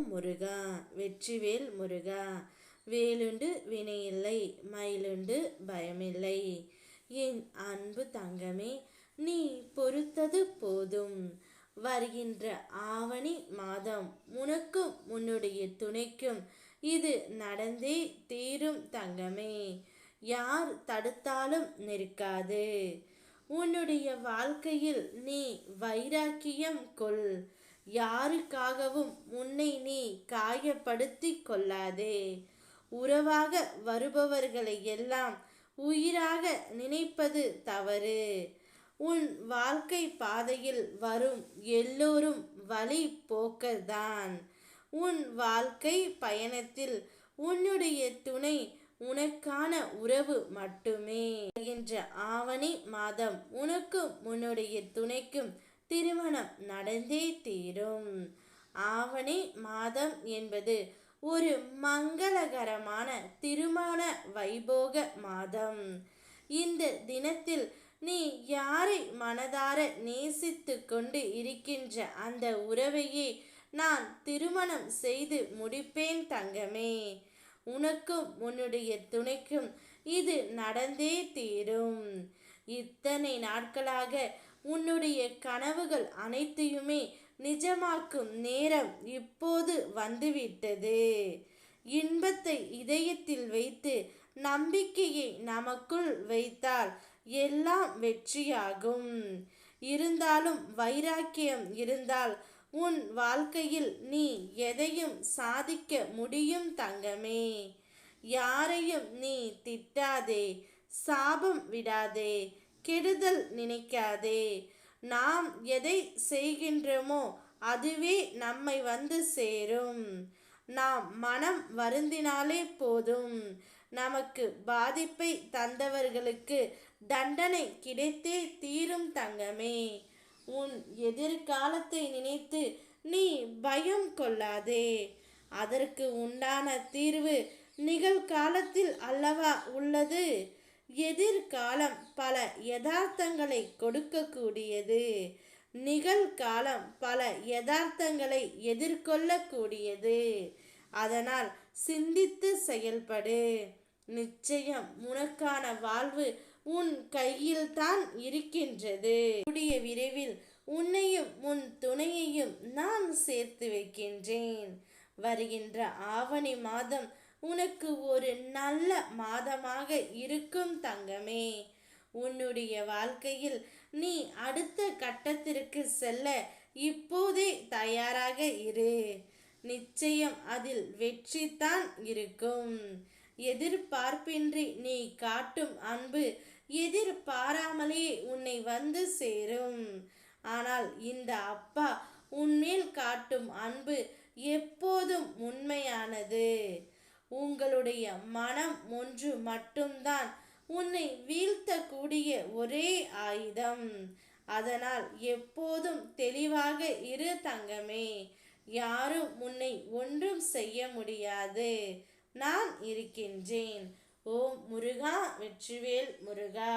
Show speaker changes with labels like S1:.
S1: ஓம் முருகா வெற்றிவேல் முருகா. வேலுண்டு வினையில்லை மயிலுண்டு பயமில்லை. என் அன்பு தங்கமே நீ பொறுத்தது போதும். வருகின்ற ஆவணி மாதம் உனக்கும் உன்னுடைய துணைக்கும். இது நடந்தே தீரும் தங்கமே. யார் தடுத்தாலும் நிற்காது. உன்னுடைய வாழ்க்கையில் நீ வைராக்கியம் கொள். யாருக்காகவும் உன்னை நீ காயப்படுத்தி கொள்ளாதே. உறவாக வருபவர்களை எல்லாம் உயிராக நினைப்பது தவறு. உன் வாழ்க்கை பாதையில் வரும் எல்லோரும் வழி போக்கர்தான். உன் வாழ்க்கை பயணத்தில் உன்னுடைய துணை உனக்கான உறவு மட்டுமே. என்ற ஆவணி மாதம் உனக்கும் உன்னுடைய துணைக்கும் திருமணம் நடந்தே தீரும். ஆவணி மாதம் என்பது ஒரு மங்களகரமான திருமண வைபோக மாதம். இந்த தினத்தில் நீ யாரை மனதார நேசித்து கொண்டு இருக்கின்ற அந்த உறவையே நான் திருமணம் செய்து முடிப்பேன் தங்கமே. உனக்கும் உன்னுடைய துணைக்கும் இது நடந்தே தீரும். இத்தனை நாட்களாக உன்னுடைய கனவுகள் அனைத்தையுமே நிஜமாக்கும் நேரம் இப்போது வந்துவிட்டது. இன்பத்தை இதயத்தில் வைத்து நம்பிக்கையை நமக்குள் வைத்தால் எல்லாம் வெற்றியாகும். இருந்தாலும் வைராக்கியம் இருந்தால் உன் வாழ்க்கையில் நீ எதையும் சாதிக்க முடியும் தங்கமே. யாரையும் நீ திட்டாதே சாபம் விடாதே கெடுதல் நினைக்காதே. நாம் எதை செய்கின்றோமோ அதுவே நம்மை வந்து சேரும். நாம் மனம் வருந்தினாலே போதும். நமக்கு பாதிப்பை தந்தவர்களுக்கு தண்டனை கிடைத்தே தீரும் தங்கமே. உன் எதிர்காலத்தை நினைத்து நீ பயம் கொள்ளாதே. அதற்கு உண்டான தீர்வு நிகழ்காலத்தில் அல்லவா உள்ளது? எதிர்காலம் பல யதார்த்தங்களை கொடுக்கக்கூடியது. நிகழ்காலம் பல யதார்த்தங்களை எதிர்கொள்ளக்கூடியது. அதனால் சிந்தித்து செயல்படு. நிச்சயம் உனக்கான வாழ்வு உன் கையில் தான் இருக்கின்றது. கூடிய விரைவில் உன்னையும் உன் துணையையும் நான் சேர்த்து வைக்கின்றேன். வருகின்ற ஆவணி மாதம் உனக்கு ஒரு நல்ல மாதமாக இருக்கும் தங்கமே. உன்னுடைய வாழ்க்கையில் நீ அடுத்த கட்டத்திற்கு செல்ல இப்போதே தயாராக இரு. நிச்சயம் அதில் வெற்றி தான் இருக்கும். எதிர்பார்ப்பின்றி நீ காட்டும் அன்பு எதிர்பாராமலே உன்னை வந்து சேரும். ஆனால் இந்த அப்பா உன்மேல் காட்டும் அன்பு எப்போதும் உண்மையானது. உங்களுடைய மனம் ஒன்று மட்டும்தான். உன்னை வீழ்த்தக்கூடிய ஒரே ஆயுதம். அதனால் எப்போதும் தெளிவாக இரு தங்கமே. யாரும் உன்னை ஒன்றும் செய்ய முடியாது. நான் இருக்கின்றேன். ஓம் முருகா வெற்றிவேல் முருகா.